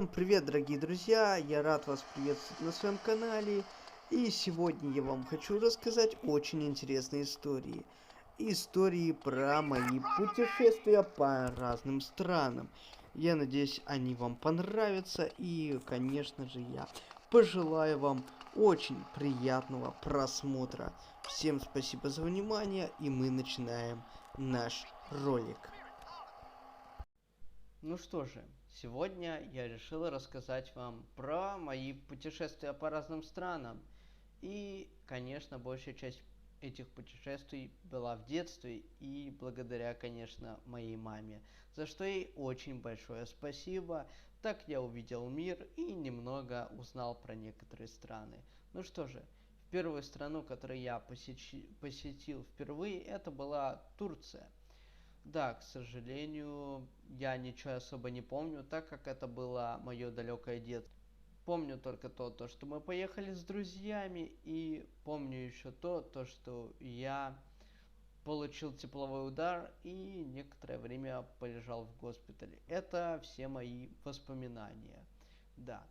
Всем привет, дорогие друзья! Я рад вас приветствовать на своем канале. И сегодня я вам хочу рассказать очень интересные истории. Истории про мои путешествия по разным странам. Я надеюсь, они вам понравятся. И, конечно же, я пожелаю вам очень приятного просмотра. Всем спасибо за внимание, и мы начинаем наш ролик. Ну что же, сегодня я решил рассказать вам про мои путешествия по разным странам. И, конечно, большая часть этих путешествий была в детстве и благодаря, конечно, моей маме, за что ей очень большое спасибо. Так я увидел мир и немного узнал про некоторые страны. Ну что же, первую страну, которую я посетил впервые, это была Турция. Да, к сожалению, я ничего особо не помню, так как это было мое далекое детство. Помню только то, то, что мы поехали с друзьями, и помню еще то, то, что я получил тепловой удар и некоторое время полежал в госпитале. Это все мои воспоминания. Да.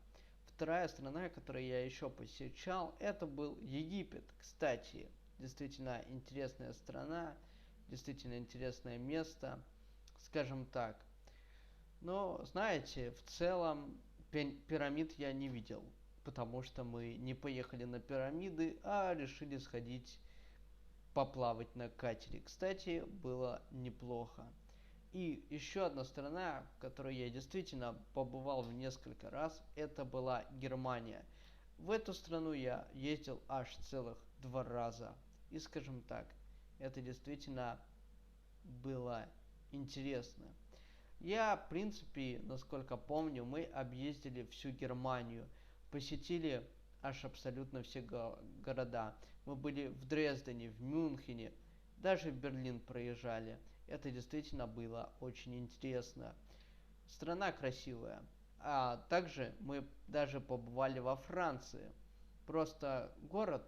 Вторая страна, которую я еще посещал, это был Египет. Кстати, действительно интересная страна действительно интересное место, скажем так. Но, знаете, в целом пирамид я не видел, потому что мы не поехали на пирамиды, а решили сходить поплавать на катере. Кстати, было неплохо. И еще одна страна, в которой я действительно побывал в несколько раз, это была Германия. В эту страну я ездил аж целых два раза. И скажем так, это действительно было интересно. Я, в принципе, насколько помню, мы объездили всю Германию, посетили аж абсолютно все го города. Мы были в Дрездене, в Мюнхене, даже в Берлин проезжали. Это действительно было очень интересно. Страна красивая. А также мы даже побывали во Франции. Просто город,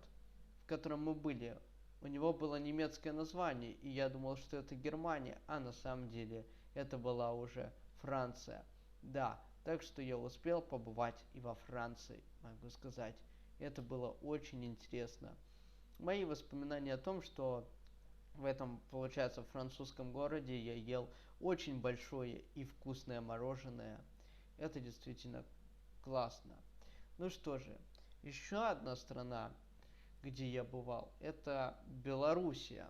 в котором мы были, у него было немецкое название, и я думал, что это Германия, а на самом деле это была уже Франция. Да, так что я успел побывать и во Франции, могу сказать. Это было очень интересно. Мои воспоминания о том, что в этом, получается, французском городе я ел очень большое и вкусное мороженое. Это действительно классно. Ну что же, еще одна страна, где я бывал, это Белоруссия.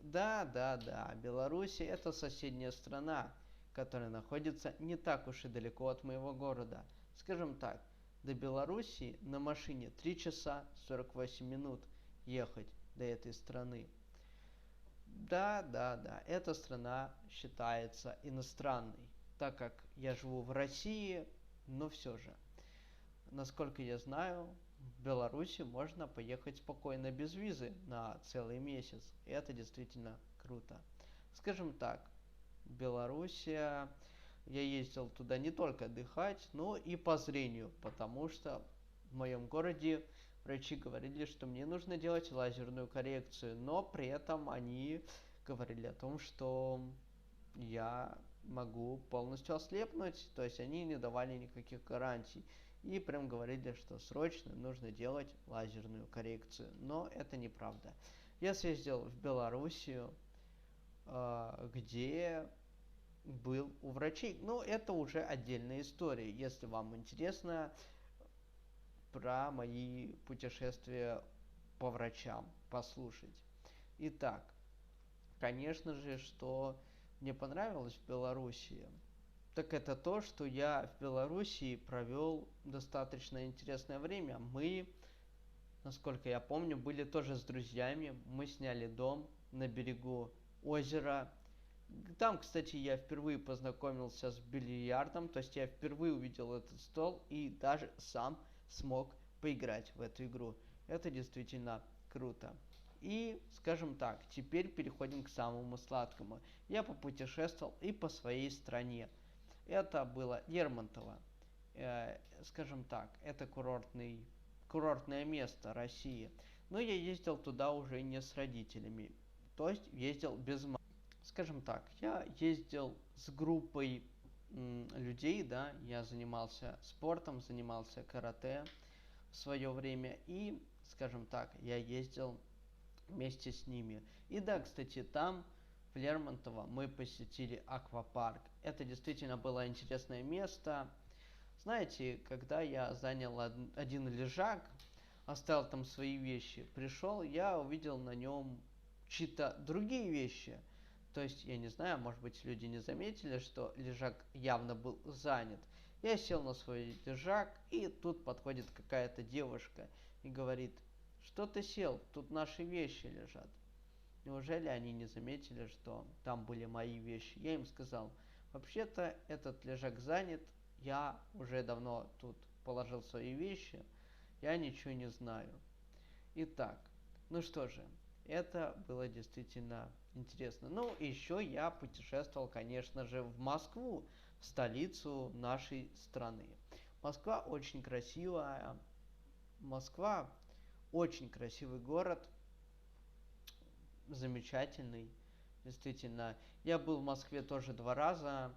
Да, да, да, Белоруссия это соседняя страна, которая находится не так уж и далеко от моего города. Скажем так, до Белоруссии на машине 3 часа 48 минут ехать до этой страны. Да, да, да, эта страна считается иностранной, так как я живу в России, но все же. Насколько я знаю, в Беларуси можно поехать спокойно без визы на целый месяц. Это действительно круто. Скажем так, Белоруссия, я ездил туда не только отдыхать, но и по зрению, потому что в моем городе врачи говорили, что мне нужно делать лазерную коррекцию, но при этом они говорили о том, что я могу полностью ослепнуть, то есть они не давали никаких гарантий. И прям говорили, что срочно нужно делать лазерную коррекцию. Но это неправда. Я съездил в Белоруссию, а, где был у врачей. Но это уже отдельная история. Если вам интересно про мои путешествия по врачам послушать. Итак, конечно же, что мне понравилось в Белоруссии – так это то, что я в Белоруссии провел достаточно интересное время. Мы, насколько я помню, были тоже с друзьями. Мы сняли дом на берегу озера. Там, кстати, я впервые познакомился с бильярдом, то есть я впервые увидел этот стол и даже сам смог поиграть в эту игру. Это действительно круто. И, скажем так, теперь переходим к самому сладкому. Я попутешествовал и по своей стране. Это было Лермонтово. Э, скажем так, это курортный, курортное место России. Но я ездил туда уже не с родителями. То есть ездил без мамы. Скажем так, я ездил с группой людей, да, я занимался спортом, занимался карате в свое время, и, скажем так, я ездил вместе с ними. И да, кстати, там, в Лермонтово, мы посетили аквапарк. Это действительно было интересное место. Знаете, когда я занял один лежак, оставил там свои вещи, пришел, я увидел на нем чьи-то другие вещи. То есть, я не знаю, может быть, люди не заметили, что лежак явно был занят. Я сел на свой лежак, и тут подходит какая-то девушка и говорит, что ты сел, тут наши вещи лежат. Неужели они не заметили, что там были мои вещи? Я им сказал, вообще-то этот лежак занят, я уже давно тут положил свои вещи, я ничего не знаю. Итак, ну что же, это было действительно интересно. Ну, еще я путешествовал, конечно же, в Москву, в столицу нашей страны. Москва очень красивая. Москва очень красивый город, замечательный, действительно. Я был в Москве тоже два раза,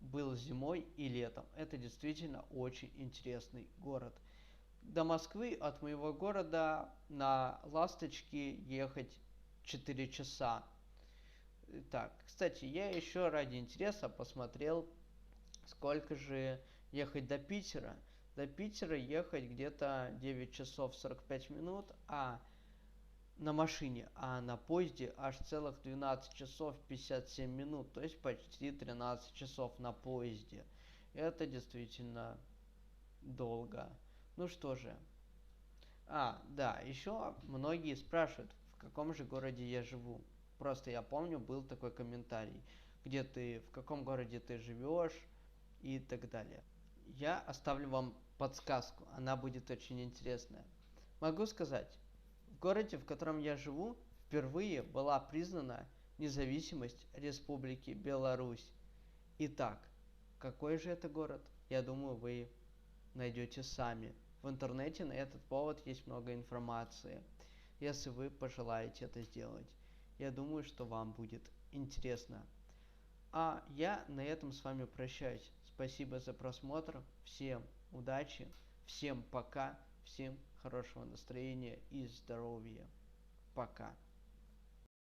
был зимой и летом. Это действительно очень интересный город до Москвы от моего города на Ласточке ехать 4 часа. Так, кстати, я еще ради интереса посмотрел, сколько же ехать до Питера. До Питера ехать где-то 9 часов 45 минут, а на машине, а на поезде аж целых 12 часов 57 минут, то есть почти 13 часов на поезде. Это действительно долго. Ну что же. А, да, еще многие спрашивают, в каком же городе я живу. Просто я помню, был такой комментарий, где ты, в каком городе ты живешь и так далее. Я оставлю вам подсказку, она будет очень интересная. Могу сказать, городе, в котором я живу, впервые была признана независимость Республики Беларусь. Итак, какой же это город? Я думаю, вы найдете сами. В интернете на этот повод есть много информации, если вы пожелаете это сделать. Я думаю, что вам будет интересно. А я на этом с вами прощаюсь. Спасибо за просмотр. Всем удачи, всем пока, всем хорошего настроения и здоровья. Пока.